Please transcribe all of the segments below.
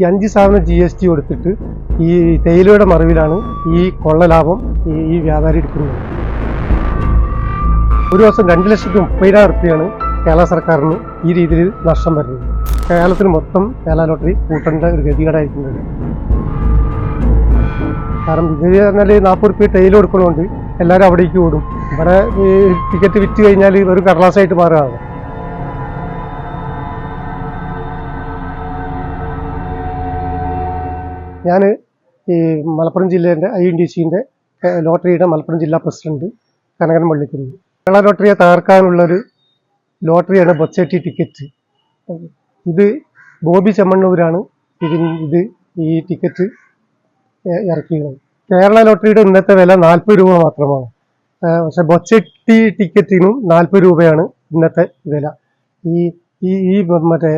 ഈ അഞ്ച് ശതമാനം ജി എസ് ടി കൊടുത്തിട്ട് ഈ തേയിലയുടെ മറവിലാണ് ഈ കൊള്ള ലാഭം ഈ വ്യാപാരി എടുക്കുന്നത്. ഒരു ദിവസം രണ്ട് ലക്ഷത്തി മുപ്പതിനായിരം റുപ്യാണ് കേരള സർക്കാരിന് ഈ രീതിയിൽ നഷ്ടം വരുന്നത്. കേരളത്തിന് മൊത്തം കേരള ലോട്ടറി കൂട്ടേണ്ട ഒരു ഗതികേടായിരിക്കുന്നത് കാരണം ഇത് പറഞ്ഞാൽ നാൽപ്പത് റുപ്യ തേയില കൊടുക്കണമുണ്ട് എല്ലാവരും അവിടേക്ക് ഓടും. ഇവിടെ ടിക്കറ്റ് വിറ്റ് കഴിഞ്ഞാൽ ഒരു കടലാസായിട്ട് മാറുകയാണ്. ഞാൻ ഈ മലപ്പുറം ജില്ലേന്റെ ഐ എൻ ഡി സിന്റെ ലോട്ടറിയുടെ മലപ്പുറം ജില്ലാ പ്രസിഡന്റ് കനകൻ വള്ളിക്കുന്ന്. കേരള ലോട്ടറിയെ തകർക്കാനുള്ളൊരു ലോട്ടറിയാണ് ബൊച്ചേറ്റി ടിക്കറ്റ്. ഇത് ബോബി ചെമ്മണ്ണൂരാണ് ഇതിന് ഇത് ഈ ടിക്കറ്റ് ഇറക്കിയത്. കേരള ലോട്ടറിയുടെ ഇന്നത്തെ വില നാൽപ്പത് രൂപ മാത്രമാണ്. പക്ഷെ ബൊച്ചെട്ടി ടിക്കറ്റിനും നാൽപ്പത് രൂപയാണ് ഇന്നത്തെ വില. ഈ ഈ മറ്റേ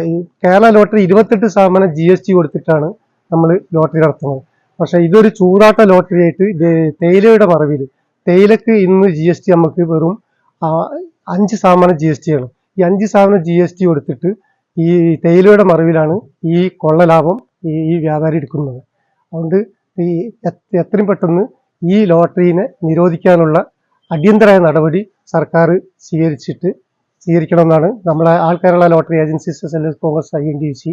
കേരള ലോട്ടറി ഇരുപത്തെട്ട് ശതമാനം ജി എസ് ടി കൊടുത്തിട്ടാണ് നമ്മൾ ലോട്ടറി നടത്തുന്നത്. പക്ഷെ ഇതൊരു ചൂതാട്ട ലോട്ടറി ആയിട്ട് തേയിലയുടെ മറവിൽ തേയിലക്ക് ഇന്ന് ജി എസ് ടി നമുക്ക് വെറും അഞ്ച് ശതമാനം ജി എസ് ടി ആണ്. ഈ അഞ്ച് ശതമാനം ജി എസ് ടി കൊടുത്തിട്ട് ഈ തേയിലയുടെ മറവിലാണ് ഈ കൊള്ള ലാഭം ഈ വ്യാപാരി എടുക്കുന്നത്. അതുകൊണ്ട് ഈ എത്രയും പെട്ടെന്ന് ഈ ലോട്ടറിനെ നിരോധിക്കാനുള്ള അടിയന്തരമായ നടപടി സർക്കാർ സ്വീകരിച്ചിട്ട് സ്വീകരിക്കണമെന്നാണ് നമ്മളെ all Kerala lottery agencies Congress I N D C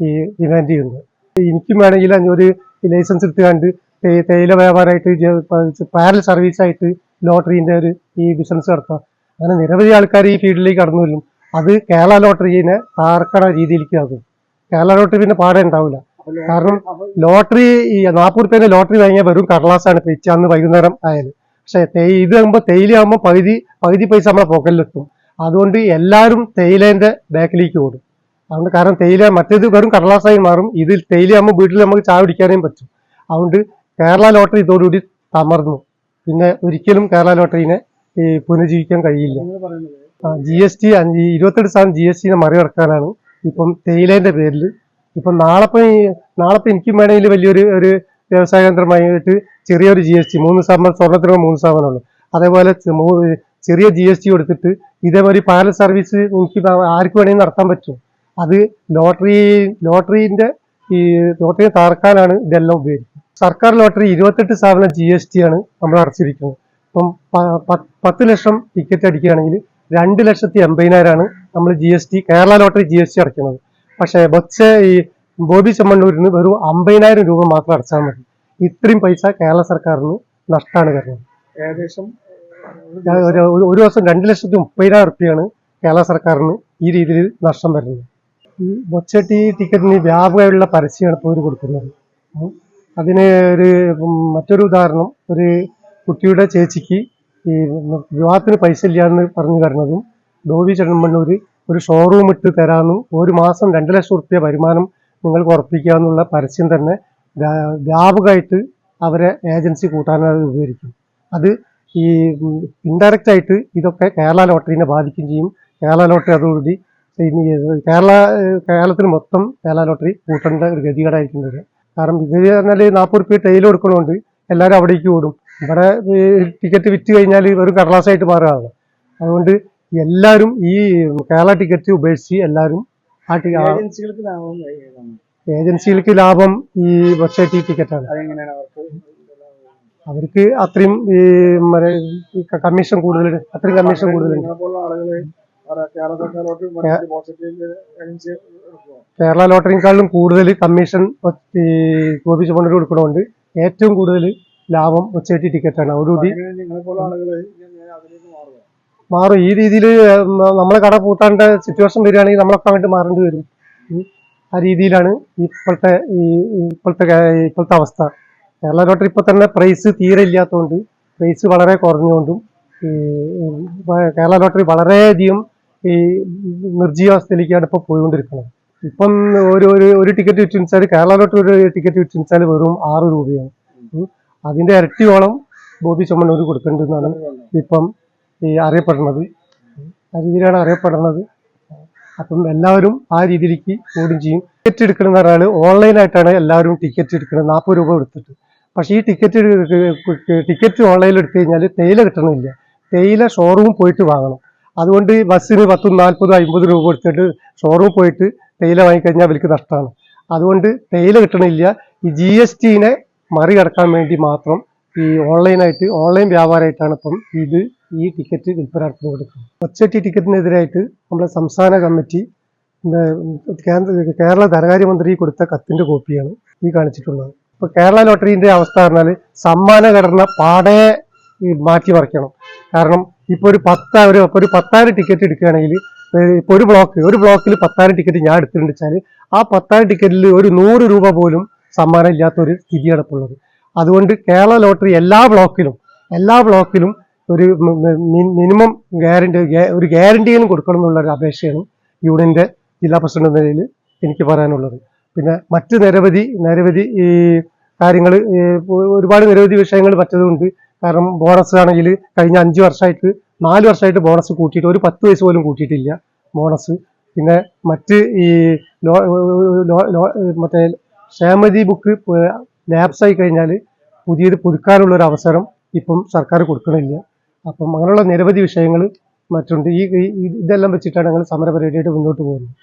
ഈ ഡിമാൻഡ് ചെയ്യുന്നത്. എനിക്കും വേണമെങ്കിൽ ഒരു ലൈസൻസ് എടുത്തുകൊണ്ട് കണ്ട് തേയില വ്യാപാരമായിട്ട് പാരൽ സർവീസായിട്ട് ലോട്ടറീന്റെ ഒരു ഈ ബിസിനസ് നടത്താം അങ്ങനെ നിരവധി ആൾക്കാർ ഈ ഫീൽഡിലേക്ക് കടന്നു വരും അത് കേരള ലോട്ടറിനെ താർക്കണ രീതിയിലേക്ക് ആകും കേരള ലോട്ടറി പിന്നെ പാടെ ഉണ്ടാവില്ല. കാരണം ലോട്ടറി ഈ നാൽപ്പത് റുപ്യേന്റെ ലോട്ടറി വാങ്ങിയാൽ വെറും കടലാസാണ് പിച്ച അന്ന് വൈകുന്നേരം ആയാലും. പക്ഷെ തേയി ഇത് ആകുമ്പോൾ തേയില പകുതി പകുതി പൈസ നമ്മളെ പോക്കലിലെത്തും അതുകൊണ്ട് എല്ലാവരും തേയിലേന്റെ ബാക്കിലേക്ക് ഓടും. അതുകൊണ്ട് കാരണം തേയില മറ്റേത് വെറും കടലാസായി മാറും. ഇതിൽ തേയിലയാകുമ്പോൾ വീട്ടിൽ നമുക്ക് ചായ പിടിക്കാനേ പറ്റും. അതുകൊണ്ട് കേരള ലോട്ടറി ഇതോടുകൂടി തമർന്നു പിന്നെ ഒരിക്കലും കേരള ലോട്ടറിനെ ഈ പുനരുജ്ജീവിക്കാൻ കഴിയില്ല. ജി എസ് ടി അഞ്ച് ഇരുപത്തെട്ട് ശതമാനം ജി എസ് ടിനെ മറികടക്കാനാണ് ഇപ്പം തേയിലേന്റെ പേരിൽ. ഇപ്പം നാളെപ്പം നാളെപ്പം എനിക്കും വേണമെങ്കിൽ വലിയൊരു ഒരു വ്യവസായ കേന്ദ്രമായിട്ട് ചെറിയൊരു ജി എസ് ടി മൂന്ന് ശതമാനം സ്വർണത്തിന് മൂന്ന് ശതമാനമുള്ളൂ അതേപോലെ ചെറിയ ജി എസ് ടി കൊടുത്തിട്ട് ഇതേപോലെ പാരൽ സർവീസ് എനിക്ക് ആർക്ക് വേണമെങ്കിൽ നടത്താൻ പറ്റും. അത് ലോട്ടറി ലോട്ടറിന്റെ ഈ ലോട്ടറിയെ തകർക്കാനാണ് ഇതെല്ലാം ഉപയോഗിക്കുന്നത്. സർക്കാർ ലോട്ടറി ഇരുപത്തെട്ട് ശതമാനം ജി എസ് ടി ആണ് നമ്മൾ അടച്ചിരിക്കുന്നത്. ഇപ്പം പ- പ- പത്ത് ലക്ഷം ടിക്കറ്റ് അടിക്കുകയാണെങ്കിൽ രണ്ട് ലക്ഷത്തി എൺപതിനായിരമാണ് നമ്മൾ G S T Kerala lottery G S T അടയ്ക്കുന്നത്. പക്ഷേ ബസ് ഈ ബോബി ചെമ്മണ്ണൂരിന് വെറും അമ്പതിനായിരം രൂപ മാത്രം അടച്ചാൽ മതി. ഇത്രയും പൈസ കേരള സർക്കാരിന് നഷ്ടമാണ് കാരണം ഏകദേശം ഒരു ദിവസം രണ്ട് ലക്ഷത്തി മുപ്പതിനായിരം റുപ്യാണ് കേരള സർക്കാരിന് ഈ രീതിയിൽ നഷ്ടം വരുന്നത്. ഈ ബൊച്ചട്ടി ടിക്കറ്റിന് വ്യാപകമായുള്ള പരസ്യമാണ് ഇപ്പോൾ ഇവർ കൊടുക്കുന്നത്. അതിന് ഒരു മറ്റൊരു ഉദാഹരണം ഒരു കുട്ടിയുടെ ചേച്ചിക്ക് ഈ വിവാഹത്തിന് പൈസ ഇല്ലാന്ന് പറഞ്ഞു തരുന്നതും ഡോവി ചെടുമ്പണ്ണൂർ ഒരു ഷോറൂം ഇട്ട് തരാമെന്നും ഒരു മാസം രണ്ട് ലക്ഷം റുപ്യ വരുമാനം നിങ്ങൾക്ക് ഉറപ്പിക്കാമെന്നുള്ള പരസ്യം തന്നെ വ്യാ- വ്യാപകമായിട്ട് അവരെ ഏജൻസി കൂട്ടാനായി ഉപകരിക്കും അത് ഈ ഇൻഡയറക്റ്റ് ആയിട്ട് ഇതൊക്കെ കേരള ലോട്ടറിനെ ബാധിക്കുകയും ചെയ്യും കേരള ലോട്ടറി അതോടുകൂടി ഇനി കേരള കേരളത്തിൽ കേരളത്തിന് മൊത്തം കേരള ലോട്ടറി കൂട്ടേണ്ട ഒരു ഗതികേടായിരിക്കുന്നത്. കാരണം ഇത് പറഞ്ഞാൽ നാൽപ്പത് റുപ്യ ടൈൽ കൊടുക്കണോണ്ട് എല്ലാവരും അവിടേക്ക് ഓടും. ഇവിടെ ടിക്കറ്റ് വിറ്റ് കഴിഞ്ഞാൽ വെറും കടലാസായിട്ട് മാറുകയാണ്. അതുകൊണ്ട് എല്ലാവരും ഈ കേരള ടിക്കറ്റ് ഉപേക്ഷിച്ച് എല്ലാവരും ആ ടിക്കറ്റ് ഏജൻസികൾക്ക് ലാഭം ഈ വെബ്സൈറ്റ് ടിക്കറ്റാണ് അവർക്ക്? അത്രയും ഈ കമ്മീഷൻ കൂടുതലുണ്ട്. അത്രയും കമ്മീഷൻ കൂടുതലുണ്ട്. കേരള ലോട്ടറിയെക്കാളും കൂടുതൽ കമ്മീഷൻ ഗോപിച്ച് ഗോപി ചുമണ്ടൂർ കൊടുക്കണോണ്ട് ഏറ്റവും കൂടുതൽ ലാഭം ഒച്ചേറ്റി ടിക്കറ്റാണ് അതോടുകൂടി മാറും. ഈ രീതിയിൽ നമ്മളെ കട പൂട്ടാണ്ട സിറ്റുവേഷൻ വരികയാണെങ്കിൽ നമ്മളൊക്കെ അങ്ങോട്ട് മാറേണ്ടി വരും. ആ രീതിയിലാണ് ഇപ്പോഴത്തെ ഈ ഇപ്പോഴത്തെ ഇപ്പോഴത്തെ അവസ്ഥ. കേരള ലോട്ടറി ഇപ്പോൾ തന്നെ പ്രൈസ് തീരെ ഇല്ലാത്തതുകൊണ്ട് പ്രൈസ് വളരെ കുറഞ്ഞുകൊണ്ടും കേരള ലോട്ടറി വളരെയധികം ഈ നിർജീവാവസ്ഥയിലേക്കാണ് ഇപ്പോൾ പോയിക്കൊണ്ടിരിക്കുന്നത്. ഇപ്പം ഒരു ഒരു ഒരു ടിക്കറ്റ് വിറ്റിച്ചാൽ കേരള ലോട്ടറി ഒരു ടിക്കറ്റ് വിറ്റിച്ചാൽ വെറും ആറ് രൂപയാണ്. അതിന്റെ ഇരട്ടിയോളം ബോബി ചുമന്നൂർ കൊടുക്കേണ്ടതെന്നാണ് ഇപ്പം ഈ അറിയപ്പെടുന്നത്. ആ രീതിയിലാണ് അറിയപ്പെടുന്നത്. അപ്പം എല്ലാവരും ആ രീതിയിലേക്ക് ഓടും ചെയ്യും. ടിക്കറ്റ് എടുക്കണമെന്ന് പറഞ്ഞാൽ ഓൺലൈനായിട്ടാണ് എല്ലാവരും ടിക്കറ്റ് എടുക്കുന്നത് നാൽപ്പത് രൂപ എടുത്തിട്ട് പക്ഷേ ഈ ടിക്കറ്റ് ടിക്കറ്റ് ഓൺലൈനിൽ എടുത്തു കഴിഞ്ഞാൽ തേയില കിട്ടണമില്ല. തേയില ഷോറൂം പോയിട്ട് വാങ്ങണം. അതുകൊണ്ട് ബസ്സിന് പത്തും നാൽപ്പതും അമ്പത് രൂപ കൊടുത്തിട്ട് ഷോറൂമിൽ പോയിട്ട് തേയില വാങ്ങിക്കഴിഞ്ഞാൽ അവർക്ക് നഷ്ടമാണ് അതുകൊണ്ട് തേയില കിട്ടണില്ല. ഈ ജി എസ് ടിനെ മറികടക്കാൻ വേണ്ടി മാത്രം ഈ ഓൺലൈനായിട്ട് ഓൺലൈൻ വ്യാപാരമായിട്ടാണ് ഇപ്പം ഇത് ഈ ടിക്കറ്റ് വിൽപ്പനാർത്ഥം കൊടുക്കുന്നത്. ഒച്ചറ്റി ടിക്കറ്റിനെതിരായിട്ട് നമ്മുടെ സംസ്ഥാന കമ്മിറ്റി കേന്ദ്ര കേരള ധനകാര്യമന്ത്രി കൊടുത്ത കത്തിന്റെ കോപ്പിയാണ് ഈ കാണിച്ചിട്ടുള്ളത്. ഇപ്പൊ കേരള ലോട്ടറിന്റെ അവസ്ഥ പറഞ്ഞാൽ സമ്മാനഘടന പാടെ മാറ്റിമറിക്കണം. മാറ്റി മറിക്കണം കാരണം ഇപ്പോൾ ഒരു പത്ത് ഒരു ഇപ്പോൾ ഒരു പത്തായിരം ടിക്കറ്റ് എടുക്കുകയാണെങ്കിൽ ഇപ്പോൾ ഒരു ബ്ലോക്ക് ഒരു ബ്ലോക്കിൽ പത്തായിരം ടിക്കറ്റ് ഞാൻ എടുത്തിട്ടുണ്ട് വെച്ചാൽ ആ പത്തായിരം ടിക്കറ്റിൽ ഒരു നൂറ് രൂപ പോലും സമ്മാനം ഇല്ലാത്ത ഒരു സ്ഥിതിയാണ് ഇപ്പോൾ ഉള്ളത് അതുകൊണ്ട് കേരള ലോട്ടറി എല്ലാ ബ്ലോക്കിലും എല്ലാ ബ്ലോക്കിലും ഒരു മിനിമം ഗ്യാരണ്ടി ഒരു ഗ്യാരണ്ടിയിലും കൊടുക്കണം എന്നുള്ള ഒരു അപേക്ഷയാണ് യൂണിയന്റെ ജില്ലാ പ്രസിഡന്റ് നിലയിൽ എനിക്ക് പറയാനുള്ളത്. പിന്നെ മറ്റ് നിരവധി നിരവധി ഈ കാര്യങ്ങൾ ഒരുപാട് നിരവധി വിഷയങ്ങൾ മറ്റതുണ്ട് കാരണം ബോണസ് ആണെങ്കിൽ കഴിഞ്ഞ അഞ്ച് വർഷമായിട്ട് നാല് വർഷമായിട്ട് ബോണസ് കൂട്ടിയിട്ട് ഒരു പത്ത് വയസ്സ് പോലും കൂട്ടിയിട്ടില്ല ബോണസ് പിന്നെ മറ്റ് ഈ മറ്റേ ക്ഷേമതി ബുക്ക് ലാപ്സ് ആയി കഴിഞ്ഞാൽ പുതിയത് പുതുക്കാനുള്ള ഒരു അവസരം ഇപ്പം സർക്കാർ കൊടുക്കണില്ല. അപ്പം അങ്ങനെയുള്ള നിരവധി വിഷയങ്ങൾ മറ്റുണ്ട്. ഈ- ഇതെല്ലാം വെച്ചിട്ടാണ് ഞങ്ങൾ സമരപരിപാടിയായിട്ട് മുന്നോട്ട് പോകുന്നത്.